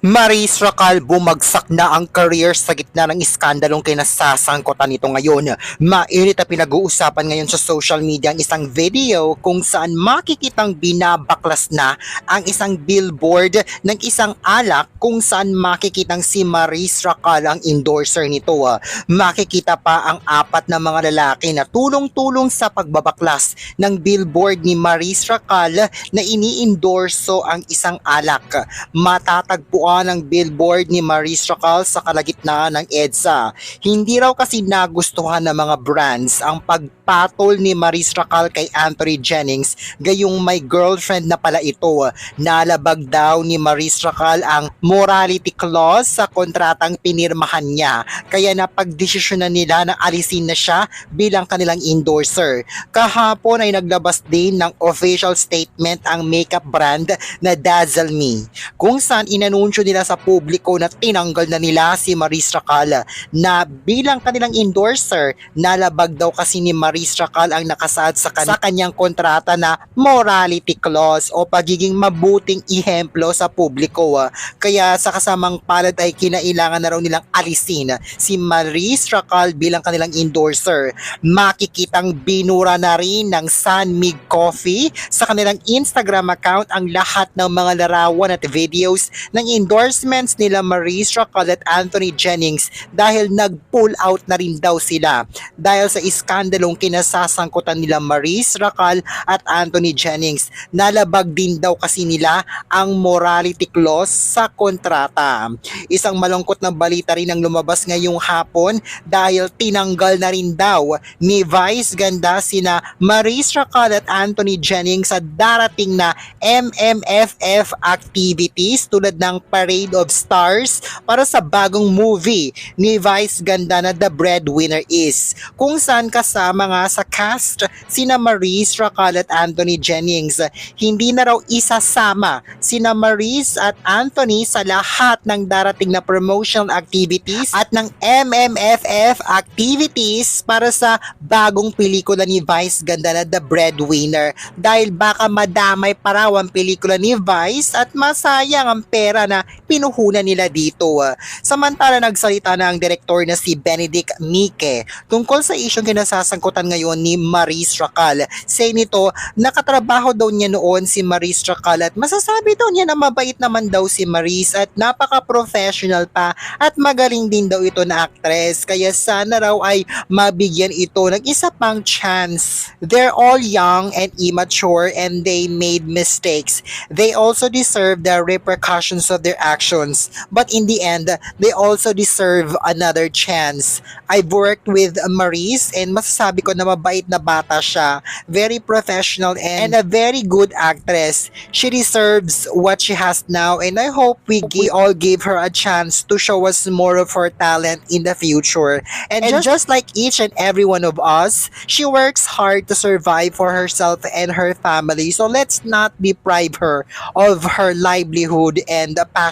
Maris Racal bumagsak na ang career sa gitna ng iskandalong kinasasangkutan nito ngayon. Mainit na pinag-uusapan ngayon sa social media ang isang video kung saan makikitang binabaklas na ang isang billboard ng isang alak kung saan makikitang si Maris Racal ang endorser nito. Makikita pa ang apat na mga lalaki na tulong-tulong sa pagbabaklas ng billboard ni Maris Racal na ini-endorso ang isang alak. Matatagpuan ng billboard ni Maris Racal sa kalagitnaan ng EDSA. Hindi raw kasi nagustuhan ng mga brands ang pagpatol ni Maris Racal kay Anthony Jennings gayong may girlfriend na pala ito. Nalabag daw ni Maris Racal ang morality clause sa kontratang pinirmahan niya kaya napagdesisyonan nila na alisin na siya bilang kanilang endorser. Kahapon ay naglabas din ng official statement ang makeup brand na Dazzle Me kung saan inanunsyo nila sa publiko na tinanggal na nila si Maris Racal na bilang kanilang endorser nalabag daw kasi ni Maris Racal ang nakasaad sa, kan- sa kanyang kontrata na morality clause o pagiging mabuting ihemplo sa publiko. Kaya sa kasamang palad ay kinailangan na raw nilang alisin si Maris Racal bilang kanilang endorser. Makikitang binura na rin ng San Mig Coffee sa kanilang Instagram account ang lahat ng mga larawan at videos ng endorsements nila Racal at Anthony Jennings dahil nag-pull out na rin daw sila dahil sa iskandalong kinasasangkutan nila Maurice Racal at Anthony Jennings. Nalabag din daw kasi nila ang morality clause sa kontrata. Isang malungkot na balita rin ang lumabas ngayong hapon dahil tinanggal na rin daw ni Vice Ganda sina Maurice Racal at Anthony Jennings sa darating na MMFF activities tulad ng Parade of Stars para sa bagong movie ni Vice Ganda na The Breadwinner Is kung saan kasama nga sa cast sina Maurice Racal at Anthony Jennings. Hindi na raw isasama sina Maurice at Anthony sa lahat ng darating na promotional activities at ng MMFF activities para sa bagong pelikula ni Vice Ganda na The Breadwinner dahil baka madamay pa raw ang pelikula ni Vice at masayang ang pera na pinuhunan nila dito. Samantala nagsalita na ang direktor na si Benedict Mike tungkol sa isyong kinasasangkutan ngayon ni Maris Racal. Say nito, nakatrabaho daw niya noon si Maris Racal at masasabi daw niya na mabait naman daw si Maris at napaka-professional pa at magaling din daw ito na actress kaya sana raw ay mabigyan ito ng isa pang chance. They're all young and immature and they made mistakes. They also deserve the repercussions of their actions. But in the end, they also deserve another chance. I've worked with Maurice and masasabi ko na mabait na bata siya. Very professional and a very good actress. She deserves what she has now and I hope we gi- all give her a chance to show us more of her talent in the future. And, just, just like each and every one of us, she works hard to survive for herself and her family. So let's not deprive her of her livelihood and passion.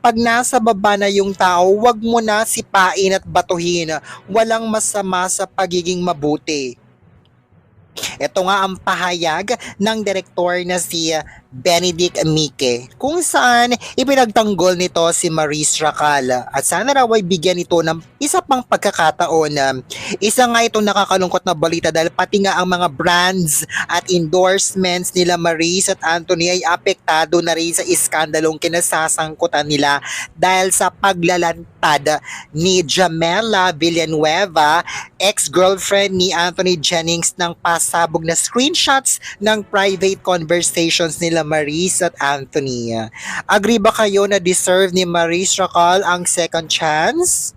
Pag nasa baba na yung tao, wag mo na sipain at batuhin. Walang masama sa pagiging mabuti. Ito nga ang pahayag ng direktor na si Benedict Mike kung saan ipinagtanggol nito si Maurice Racal at sana raw ay bigyan ito ng isa pang pagkakataon. Isa nga itong nakakalungkot na balita dahil pati nga ang mga brands at endorsements nila Maurice at Anthony ay apektado na rin sa iskandalong kinasasangkutan nila dahil sa paglalantad ni Jamela Villanueva, ex-girlfriend ni Anthony Jennings ng pasabog na screenshots ng private conversations nila Maurice at Anthony. Agree ba kayo na deserve ni Maurice Racal ang second chance?